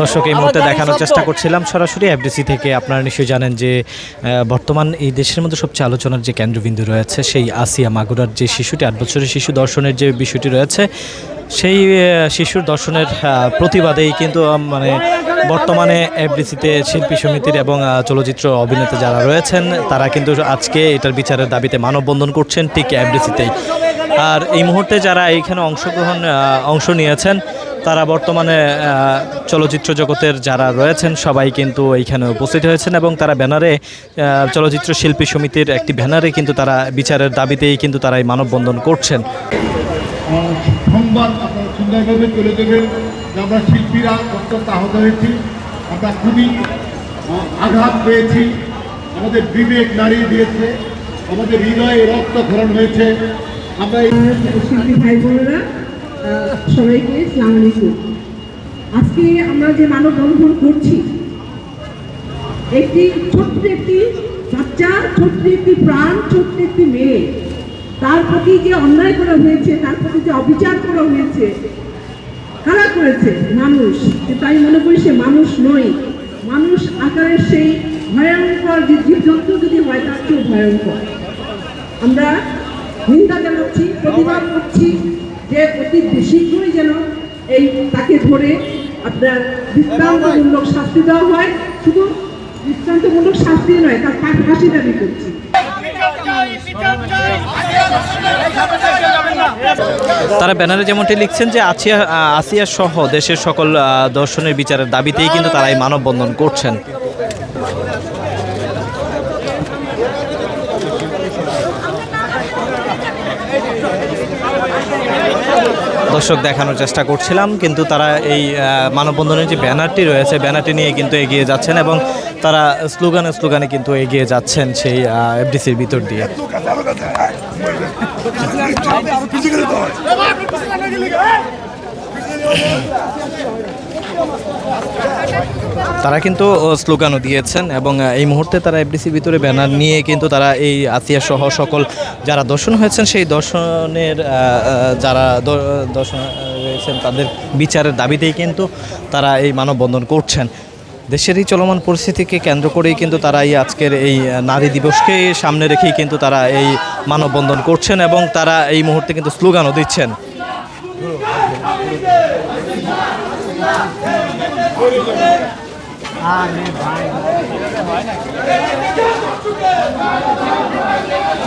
দর্শক, এই মুহূর্তে দেখানোর চেষ্টা করছিলাম সরাসরি এফডিসি থেকে। আপনারা নিশ্চয়ই জানেন যে বর্তমান এই দেশের মধ্যে সবচেয়ে আলোচনার যে কেন্দ্রবিন্দু রয়েছে, সেই আসিয়া মাগুরার যে শিশুটি, আট বছরের শিশু দর্শনের যে বিষয়টি রয়েছে, সেই শিশুর দর্শনের প্রতিবাদেই কিন্তু মানে বর্তমানে এফডিসিতে শিল্পী সমিতির এবং চলচ্চিত্র অভিনেতা যারা রয়েছেন, তারা কিন্তু আজকে এটার বিচারের দাবিতে মানববন্ধন করছেন, ঠিক এফডিসিতেই। আর এই মুহূর্তে যারা এইখানে অংশগ্রহণ অংশ নিয়েছেন, তারা বর্তমানে চলচ্চিত্র জগতের যারা রয়েছেন, সবাই কিন্তু এইখানে উপস্থিত হয়েছেন এবং তারা ব্যানারে চলচ্চিত্র শিল্পী সমিতির একটি ব্যানারে কিন্তু তারা বিচারের দাবিতেই কিন্তু তারা এই মানববন্ধন করছেন। আঘাত পেয়েছি। আমাদের বিবেক নাড়িয়ে দিয়েছে, আমাদের হৃদয়ে রক্তক্ষরণ হয়েছে। আমরা শিল্পী ভাই বোনেরা সবাইকে সালাম আলাইকুম। আজকে আমরা যে মানববন্ধন করছি, একটি ছোট্ট একটি বাচ্চা, ছোট্ট একটি প্রাণ, ছোট্ট একটি মেয়ে, তার প্রতি যে অন্যায় করা হয়েছে, তার প্রতি যে অবিচার করা হয়েছে, কারা করেছে? মানুষ। আমি মনে করি সে মানুষ নয়। মানুষ আকারের সেই ভয়ঙ্কর যে জীবজন্তু যদি হয়, তার চেয়েও ভয়ঙ্কর। আমরা নিন্দা জানাচ্ছি, প্রতিবাদ করছি যে অতি শীঘ্রই যেন এই তাকে ধরে আপনার দৃষ্টান্তমূলক শাস্তি দেওয়া হয়। শুধু দৃষ্টান্তমূলক শাস্তি নয়, তার ফাঁসি দাবি করছি। তারা ব্যানারে যেমনটি লিখছেন যে আসিয়া আসিয়া সহ দেশের সকল দর্শনের বিচারের দাবিতেই কিন্তু তারা এই মানববন্ধন করছেন। দর্শক দেখানোর চেষ্টা করছিলাম, কিন্তু তারা এই মানববন্ধনের যে ব্যানারটি রয়েছে, ব্যানারটি নিয়ে কিন্তু এগিয়ে যাচ্ছেন এবং তারা স্লোগানে স্লোগানে কিন্তু এগিয়ে যাচ্ছেন সেই এফডিসির ভিতর দিয়ে। তারা কিন্তু স্লোগানও দিয়েছেন এবং এই মুহূর্তে তারা এফডিসির ভিতরে ব্যানার নিয়ে কিন্তু তারা এই আসিয়া সহ সকল যারা দর্শন হয়েছেন, সেই দর্শনের যারা দর্শন রয়েছেন, তাদের বিচারের দাবিতেই কিন্তু তারা এই মানববন্ধন করছেন। দেশের এই চলমান পরিস্থিতিকে কেন্দ্র করেই কিন্তু তারা এই আজকের এই নারী দিবসকে সামনে রেখেই কিন্তু তারা এই মানববন্ধন করছেন এবং তারা এই মুহূর্তে কিন্তু স্লোগানও দিচ্ছেন। Hãy subscribe cho kênh Ghiền Mì